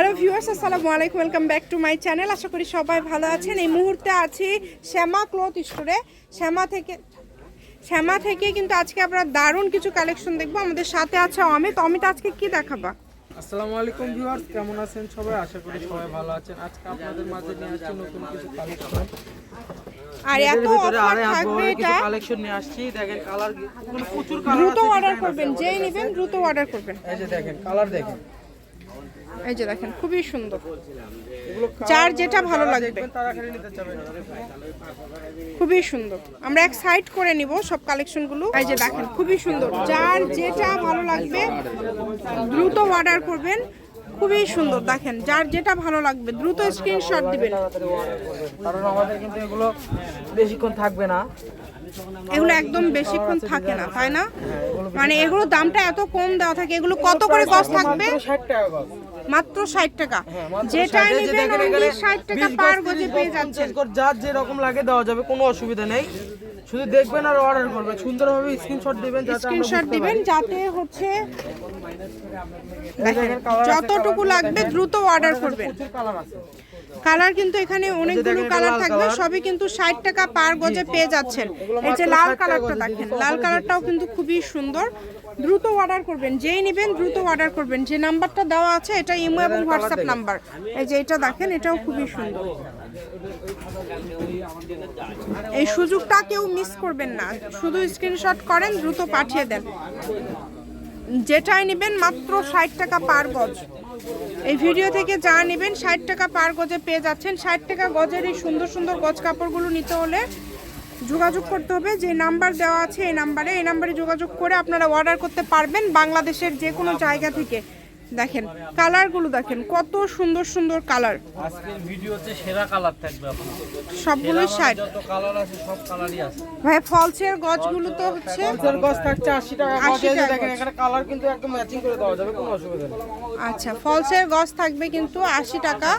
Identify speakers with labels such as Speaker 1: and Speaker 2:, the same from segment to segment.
Speaker 1: Hello viewers আসসালামু আলাইকুম welcome back to my channel আশা করি সবাই ভালো আছেন। এই মুহূর্তে আছি শ্যামা ক্লথ স্টোরে। শ্যামা থেকে শ্যামা থেকে কিন্তু আজকে আমরা দারুণ কিছু কালেকশন দেখব। আমাদের সাথে আছে অমিত। অমিত আজকে কি দেখাবা?
Speaker 2: আসসালামু আলাইকুম ভিউয়ার্স কেমন আছেন সবাই? আশা করি সবাই ভালো আছেন। আজকে আপনাদের মাঝে নিয়ে আসছি নতুন কিছু কালেকশন
Speaker 1: আর এত অফার থাকবে এটা
Speaker 2: কালেকশন নিয়ে আসছি। দেখেন কালার প্রচুর কালার
Speaker 1: দ্রুত অর্ডার করবেন যেই নেবেন দ্রুত অর্ডার করবেন।
Speaker 2: এই যে দেখেন কালার দেখেন।
Speaker 1: এই যে দেখেন খুবই সুন্দর। যার যেটা ভালো লাগবে। খুবই সুন্দর। আমরা এক সাইড করে নিব সব কালেকশনগুলো এই যে দেখেন খুবই সুন্দর। যার যেটা ভালো লাগবে দ্রুত অর্ডার করবেন। খুবই সুন্দর। দেখেন যার যেটা ভালো লাগবে দ্রুত স্ক্রিনশট দিবেন।
Speaker 2: কারণ আমাদের কিন্তু এগুলো বেশিক্ষণ থাকবে না।
Speaker 1: এগুলো একদম বেশিক্ষণ থাকে না তাই না? মানে এগুলো দামটা এত কম দেওয়া থাকে এগুলো কত করে গজ থাকবে? মাত্র ষাট টাকা।
Speaker 2: মাত্র
Speaker 1: যেটা
Speaker 2: 60 এই যে
Speaker 1: নেবেন ষাট টাকা পার
Speaker 2: গজে
Speaker 1: পেয়ে যাচ্ছেন।
Speaker 2: 50 গজ, যার যেরকম লাগে দেওয়া যাবে কোনো অসুবিধা নেই। শুধু দেখবেন আর অর্ডার করবেন সুন্দরভাবে স্ক্রিনশট দিবেন যাতে
Speaker 1: স্ক্রিনশট দিবেন যাতে হচ্ছে যতটুকু লাগবে দ্রুত অর্ডার করবেন।
Speaker 2: কালার আছে।
Speaker 1: কালার কিন্তু এখানে অনেকগুলো কালার থাকবে সবই কিন্তু ষাট টাকা পার গজে পেয়ে যাচ্ছেন। এই যে লাল কালারটা দেখেন লাল কালারটাও কিন্তু খুবই সুন্দর। দ্রুত অর্ডার করবেন যেই নেবেন দ্রুত অর্ডার করবেন। যে নাম্বারটা দেওয়া আছে এটা ইমো এবং হোয়াটসঅ্যাপ নাম্বার। এই যে এটা দেখেন এটাও খুবই সুন্দর। এই সুযোগটা কেউ মিস করবেন না। শুধু স্ক্রিনশট করেন দ্রুত পাঠিয়ে দেন। যেটাই নেবেন মাত্র ষাট টাকা পার গজ। এই ভিডিও থেকে যা নেবেন, ষাট টাকা পার গজে পেয়ে যাচ্ছেন। ষাট টাকা গজের এই সুন্দর সুন্দর গজ কাপড়গুলো নিতে হলে যোগাযোগ করতে হবে। যে নাম্বার দেওয়া আছে এই নাম্বারে এই নাম্বারে যোগাযোগ করে আপনারা অর্ডার করতে পারবেন বাংলাদেশের যে কোনো জায়গা থেকে। দেখেন কালারগুলো দেখেন কত সুন্দর সুন্দর কালার।
Speaker 3: আজকের ভিডিওতে সেরা কালার থাকবে আপনাদের
Speaker 1: সবগুলো
Speaker 3: যত কালার আছে সব কালারই আছে।
Speaker 1: ভাই ফলসের গজগুলো তো হচ্ছে
Speaker 2: ফলসের গজ থাকছে আশি টাকা গজ
Speaker 1: 80
Speaker 2: এই যে
Speaker 1: টাকা
Speaker 2: দেখেন এখানে কালার কিন্তু একদম ম্যাচিং করে দেওয়া যাবে কোনো অসুবিধা নেই।
Speaker 1: আচ্ছা ফলসের গজ থাকবে কিন্তু আশি টাকা।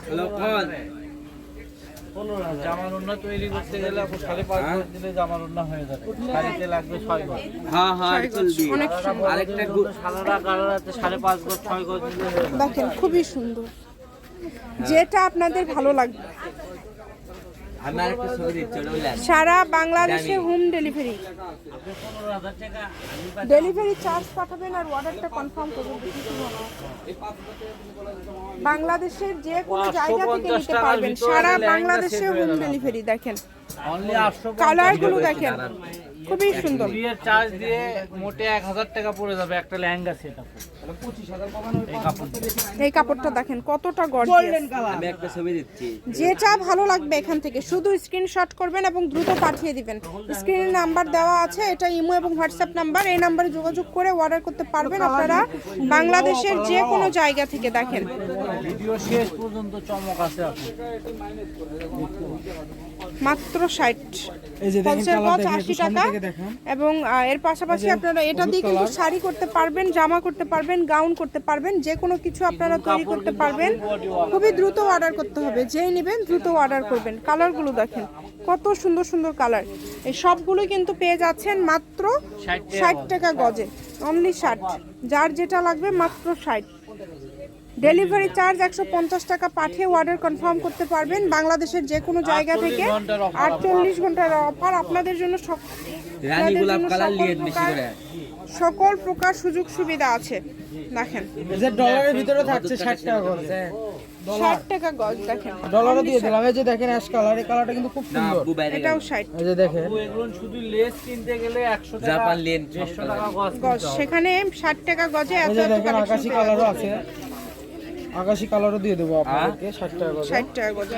Speaker 3: জামার উন্না তৈরি করতে গেলে আপনি সাড়ে পাঁচ গজ দিলে জামার উন্না হয়ে যাবে। শাড়িতে লাগবে ছয়
Speaker 4: হ্যাঁ হ্যাঁ আরেকটা
Speaker 3: সাড়ে পাঁচ ছয় গজ দিলে
Speaker 1: দেখেন খুবই সুন্দর। যেটা আপনাদের ভালো লাগবে। সারা বাংলাদেশে হোম ডেলিভারি ডেলিভারি চার্জ পাঠাবেন আর অর্ডারটা কনফার্ম করবেন বাংলাদেশের যে কোনো জায়গা থেকে নিতে পারবেন। সারা বাংলাদেশে হোম ডেলিভারি দেখেন। কালারগুলো দেখেন। খুবই সুন্দর।
Speaker 3: কুরিয়ার চার্জ দিয়ে মোটে এক হাজার টাকা পড়ে যাবে একটা লেহেঙ্গা সেট এই
Speaker 1: এই কাপড়টা দেখেন কতটা গর্জিয়াস
Speaker 4: আমি একটা ছবি দিচ্ছি।
Speaker 1: যেটা ভালো লাগবে এখান থেকে শুধু স্ক্রিনশট করবেন এবং দ্রুত পাঠিয়ে দিবেন। স্ক্রিনে নাম্বার দেওয়া আছে এটা ইমো এবং হোয়াটসঅ্যাপ নাম্বার এই নাম্বারে যোগাযোগ করে অর্ডার করতে পারবেন আপনারা বাংলাদেশের যে কোনো জায়গা থেকে দেখেন।
Speaker 3: ভিডিও শেষ পর্যন্ত চমক আছে
Speaker 1: মাত্র ষাট।
Speaker 2: এই যে দেখেন
Speaker 1: টাকা। এবং এর পাশাপাশি আপনারা এটা দিয়ে কিন্তু শাড়ি করতে পারবেন জামা করতে পারবেন গাউন করতে পারবেন যে কোনো কিছু আপনারা তৈরি করতে পারবেন। খুবই দ্রুত অর্ডার করতে হবে যেই নেবেন দ্রুত অর্ডার করবেন। কালারগুলো দেখেন কত সুন্দর সুন্দর কালার। এই সবগুলো কিন্তু পেয়ে যাচ্ছেন মাত্র ষাট টাকা গজে অনলি ষাট। যার যেটা লাগবে মাত্র ষাট। ডেলিভারি চার্জ একশো পঞ্চাশ টাকা পাঠিয়ে অর্ডার কনফার্ম করতে পারবেন। বাংলাদেশের যে কোনো জায়গা থেকে আটচল্লিশ ঘণ্টার অফার আপনাদের জন্য সকল প্রকার-
Speaker 4: করে।
Speaker 1: সকল প্রকার সুযোগ সুবিধা আছে। দেখেন।
Speaker 2: ডলারের ভিতরে থাকছে ষাট টাকা গজ
Speaker 1: ষাট টাকা গজ দেখেন।
Speaker 2: ডলারও দিয়ে দিলাম। এই যে দেখেন অ্যাশ কালার এই কালারটা কিন্তু খুব সুন্দর।
Speaker 1: এটাও ষাট।
Speaker 2: এই যে দেখেন।
Speaker 3: এগুলো শুধু লেস কিনতে গেলে একশো টাকা
Speaker 4: জাপান লেন
Speaker 3: টাকা গজ
Speaker 1: গজ। সেখানে ষাট টাকা গজে এত
Speaker 2: আকাশি কালারও আছে। আকাশি কালারও দিয়ে দেবো আপনাকে ষাট টাকা
Speaker 1: ষাট টাকা গজে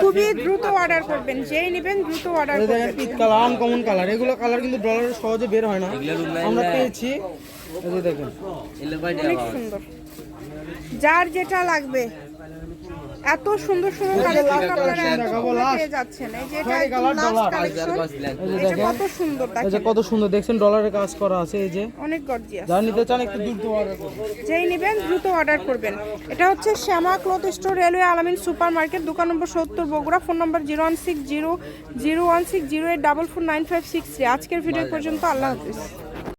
Speaker 1: খুবই দ্রুত অর্ডার করবেন যেই নেবেন দ্রুত অর্ডার করবেন।
Speaker 2: পিক কালার আনকমন কালার এগুলো কালার কিন্তু ডলারে সহজে বের হয় না। আমরা পেয়েছি। এই দেখেন।
Speaker 1: অনেক সুন্দর। যার যেটা লাগবে। এত সুন্দর সুন্দর কালেকশন আপনারা। পেয়ে যাচ্ছেন। এই যে এটা। কালেকশন
Speaker 2: এই যে
Speaker 1: এই যে
Speaker 2: দেখেন।
Speaker 1: কত সুন্দর
Speaker 2: এই যে
Speaker 1: দেখেন।
Speaker 2: কত সুন্দর। দেখছেন ডলারের কাজ করা আছে। এই যে
Speaker 1: অনেক গর্জিয়াস
Speaker 2: যারা নিতে চান একটু দ্রুত অর্ডার করুন।
Speaker 1: যেই নেবেন দ্রুত অর্ডার করবেন। এটা হচ্ছে Shyama cloth store railway Alamin super market দোকান নম্বর সত্তর Bogura. Phone number zero one six zero zero one six zero eight double four nine five six three. আজকের ভিডিও পর্যন্ত আল্লাহ হাফিজ।